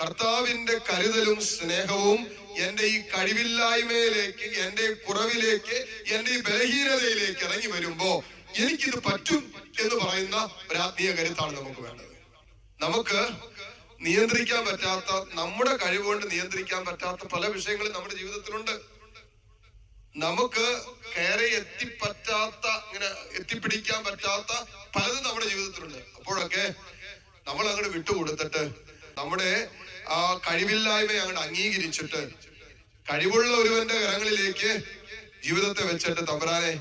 കർത്താവിന്റെ കരുതലും സ്നേഹവും എന്റെ ഈ കഴിവില്ലായ്മയിലേക്ക് എന്റെ കുറവിലേക്ക് എന്റെ ഈ ബലഹീനതയിലേക്ക് ഇറങ്ങി വരുമ്പോ എനിക്കിത് പറ്റും എന്ന് പറയുന്ന ഒരു ആത്മീയ കരുത്താണ് നമുക്ക് വേണ്ടത്. നമുക്ക് നിയന്ത്രിക്കാൻ പറ്റാത്ത നമ്മുടെ കഴിവുകൊണ്ട് നിയന്ത്രിക്കാൻ പറ്റാത്ത പല വിഷയങ്ങളും നമ്മുടെ ജീവിതത്തിലുണ്ട്. നമുക്ക് കയറി എത്തിപ്പറ്റാത്ത ഇങ്ങനെ എത്തിപ്പിടിക്കാൻ പറ്റാത്ത പലതും നമ്മുടെ ജീവിതത്തിലുണ്ട്. അപ്പോഴൊക്കെ നമ്മൾ അങ്ങോട്ട് വിട്ടുകൊടുത്തിട്ട് നമ്മുടെ ആ കഴിവില്ലായ്മ അങ്ങോട്ട് അംഗീകരിച്ചിട്ട് കഴിവുള്ള ഒരുവന്റെ കരങ്ങളിലേക്ക് ജീവിതത്തെ വെച്ചിട്ട് തമ്പരാനെ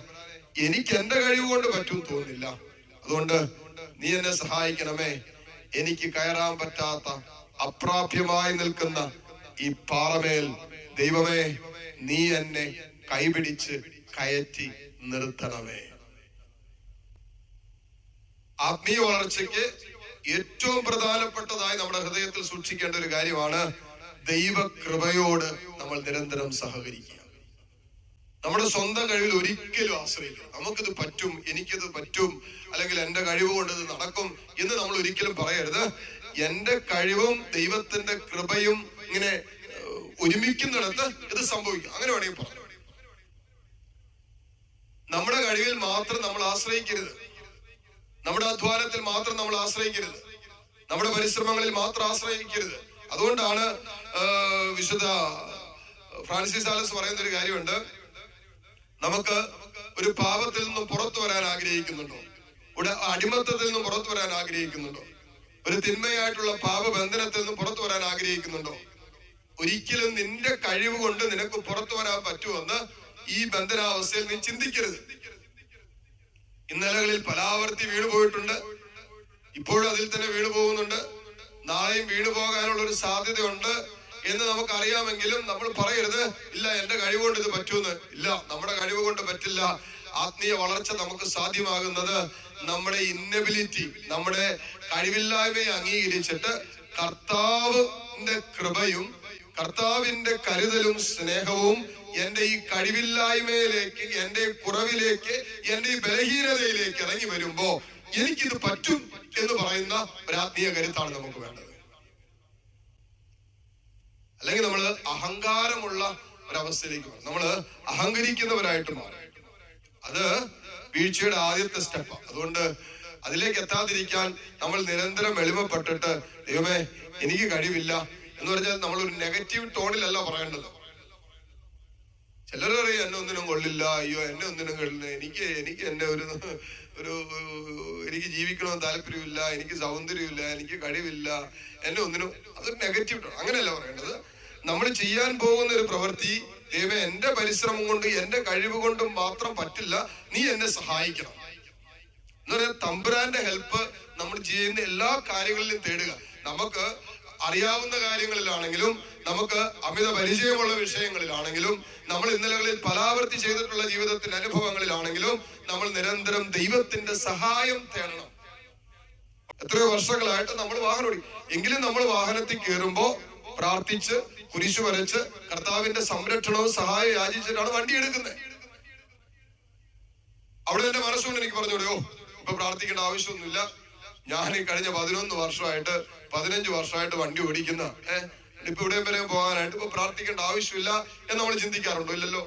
എനിക്ക് എന്റെ കഴിവ് കൊണ്ട് പറ്റും തോന്നില്ല അതുകൊണ്ട് നീ എന്നെ സഹായിക്കണമേ. എനിക്ക് കയറാൻ പറ്റാത്ത അപ്രാപ്യമായി നിൽക്കുന്ന ഈ പാറമേൽ ദൈവമേ നീ എന്നെ കൈപിടിച്ച് കയറ്റി നിർത്തണമേ. ആത്മീയ വളർച്ചയ്ക്ക് ഏറ്റവും പ്രധാനപ്പെട്ടതായി നമ്മുടെ ഹൃദയത്തിൽ സൂക്ഷിക്കേണ്ട ഒരു കാര്യമാണ് ദൈവകൃപയോട് നമ്മൾ നിരന്തരം സഹകരിക്കുക. നമ്മുടെ സ്വന്തം കഴിവിൽ ഒരിക്കലും ആശ്രയിക്കുക നമുക്കിത് പറ്റും എനിക്കിത് പറ്റും അല്ലെങ്കിൽ എന്റെ കഴിവ് കൊണ്ട് ഇത് നടക്കും എന്ന് നമ്മൾ ഒരിക്കലും പറയരുത്. എന്റെ കഴിവും ദൈവത്തിന്റെ കൃപയും ഇങ്ങനെ ഒരുമിക്കുന്നിടത്ത് ഇത് സംഭവിക്കും. അങ്ങനെ വേണമെങ്കിൽ പറയാം. നമ്മുടെ കഴിവിൽ മാത്രം നമ്മൾ ആശ്രയിക്കരുത്. നമ്മുടെ അധ്വാനത്തിൽ മാത്രം നമ്മൾ ആശ്രയിക്കരുത്. നമ്മുടെ പരിശ്രമങ്ങളിൽ മാത്രം ആശ്രയിക്കരുത്. അതുകൊണ്ടാണ് വിശുദ്ധ ഫ്രാൻസിസ് ആലസ് പറയുന്ന ഒരു കാര്യമുണ്ട്. നമുക്ക് ഒരു പാപത്തിൽ നിന്ന് പുറത്തു വരാൻ ആഗ്രഹിക്കുന്നുണ്ടോ? ഒരു അടിമത്തത്തിൽ നിന്ന് പുറത്തു വരാൻ ആഗ്രഹിക്കുന്നുണ്ടോ? ഒരു തിന്മയായിട്ടുള്ള പാപബന്ധനത്തിൽ നിന്ന് പുറത്തു വരാൻ ആഗ്രഹിക്കുന്നുണ്ടോ? ഒരിക്കലും നിന്റെ കഴിവ് കൊണ്ട് നിനക്ക് പുറത്തു വരാൻ പറ്റുമെന്ന് ഈ ബന്ധനാവസ്ഥയിൽ നീ ചിന്തിക്കരുത്. ഇന്നലകളിൽ പലാവർത്തി വീട് പോയിട്ടുണ്ട്. ഇപ്പോഴും അതിൽ തന്നെ വീട് പോകുന്നുണ്ട്. നാളെയും വീട് പോകാനുള്ള ഒരു സാധ്യതയുണ്ട് എന്ന് നമുക്ക് അറിയാമെങ്കിലും നമ്മൾ പറയരുത്. ഇല്ല എന്റെ കഴിവ് കൊണ്ട് ഇത് പറ്റൂന്ന്. ഇല്ല നമ്മുടെ കഴിവ് കൊണ്ട് പറ്റില്ല. ആത്മീയ വളർച്ച നമുക്ക് സാധ്യമാകുന്നത് നമ്മുടെ ഇന്നബിലിറ്റി നമ്മുടെ കഴിവില്ലായ്മയെ അംഗീകരിച്ചിട്ട് കർത്താവിന്റെ കൃപയും കർത്താവിന്റെ കരുതലും സ്നേഹവും എന്റെ ഈ കഴിവില്ലായ്മയിലേക്ക് എന്റെ കുറവിലേക്ക് എന്റെ ഈ ബലഹീനതയിലേക്ക് ഇറങ്ങി വരുമ്പോ എനിക്കിത് പറ്റും എന്ന് പറയുന്ന ഒരു ആത്മീയ കരുത്താണ് നമുക്ക് വേണ്ടത്. അല്ലെങ്കിൽ നമ്മൾ അഹങ്കാരമുള്ള ഒരവസ്ഥയിലേക്ക് മാറും. നമ്മൾ അഹങ്കരിക്കുന്നവരായിട്ട് മാറും. അത് വീഴ്ചയുടെ ആദ്യത്തെ സ്റ്റെപ്പാണ് അതുകൊണ്ട് അതിലേക്ക് എത്താതിരിക്കാൻ നമ്മൾ നിരന്തരം എളിമപ്പെട്ടിട്ട് ദൈവമേ എനിക്ക് കഴിവില്ല. എന്ന് പറഞ്ഞാൽ നമ്മൾ ഒരു നെഗറ്റീവ് ടോണിലല്ല പറയേണ്ടത്. ചിലർ പറയും എന്നെ ഒന്നിനും കൊള്ളില്ല. അയ്യോ എന്നെ ഒന്നിനും കൊള്ളില്ല. എനിക്ക് എനിക്ക് എന്റെ ഒരു ഒരു എനിക്ക് ജീവിക്കണമെന്ന് താല്പര്യമില്ല. എനിക്ക് സൗന്ദര്യമില്ല. എനിക്ക് കഴിവില്ല. എന്നെ ഒന്നിനും അതൊരു നെഗറ്റീവ് ടോൺ അങ്ങനെയല്ല പറയേണ്ടത്. നമ്മൾ ചെയ്യാൻ പോകുന്ന ഒരു പ്രവൃത്തി ദൈവം എന്റെ പരിശ്രമം കൊണ്ട് എന്റെ കഴിവ് കൊണ്ടും മാത്രം പറ്റില്ല. നീ എന്നെ സഹായിക്കണം. എന്ന് പറയാൻ തമ്പുരാന്റെ ഹെൽപ്പ് നമ്മൾ ചെയ്യുന്ന എല്ലാ കാര്യങ്ങളിലും തേടുക. നമുക്ക് അറിയാവുന്ന കാര്യങ്ങളിലാണെങ്കിലും നമുക്ക് അമിത പരിചയമുള്ള വിഷയങ്ങളിലാണെങ്കിലും നമ്മൾ ഇന്നലകളിൽ പലാവർത്തി ചെയ്തിട്ടുള്ള ജീവിതത്തിന്റെ അനുഭവങ്ങളിലാണെങ്കിലും നമ്മൾ നിരന്തരം ദൈവത്തിന്റെ സഹായം തേടണം. എത്രയോ വർഷങ്ങളായിട്ട് നമ്മൾ വാഹനം ഓടി എങ്കിലും നമ്മൾ വാഹനത്തിൽ കയറുമ്പോ പ്രാർത്ഥിച്ച് കുരിശു വരച്ച് കർത്താവിന്റെ സംരക്ഷണവും സഹായം യാചിച്ചിട്ടാണ് വണ്ടി എടുക്കുന്നത്. അവിടെ എന്റെ മനസ്സുകൊണ്ട് എനിക്ക് പറഞ്ഞോളൂ ഇപ്പൊ പ്രാർത്ഥിക്കേണ്ട ആവശ്യമൊന്നുമില്ല. ഞാൻ ഈ കഴിഞ്ഞ പതിനൊന്ന് വർഷമായിട്ട് പതിനഞ്ച് വർഷമായിട്ട് വണ്ടി ഓടിക്കുന്ന ഏഹ് ഇപ്പൊ ഇവിടെയും വരെ പോകാനായിട്ട് ഇപ്പൊ പ്രാർത്ഥിക്കേണ്ട ആവശ്യമില്ല എന്ന് നമ്മൾ ചിന്തിക്കാറുണ്ടോ? ഇല്ലല്ലോ.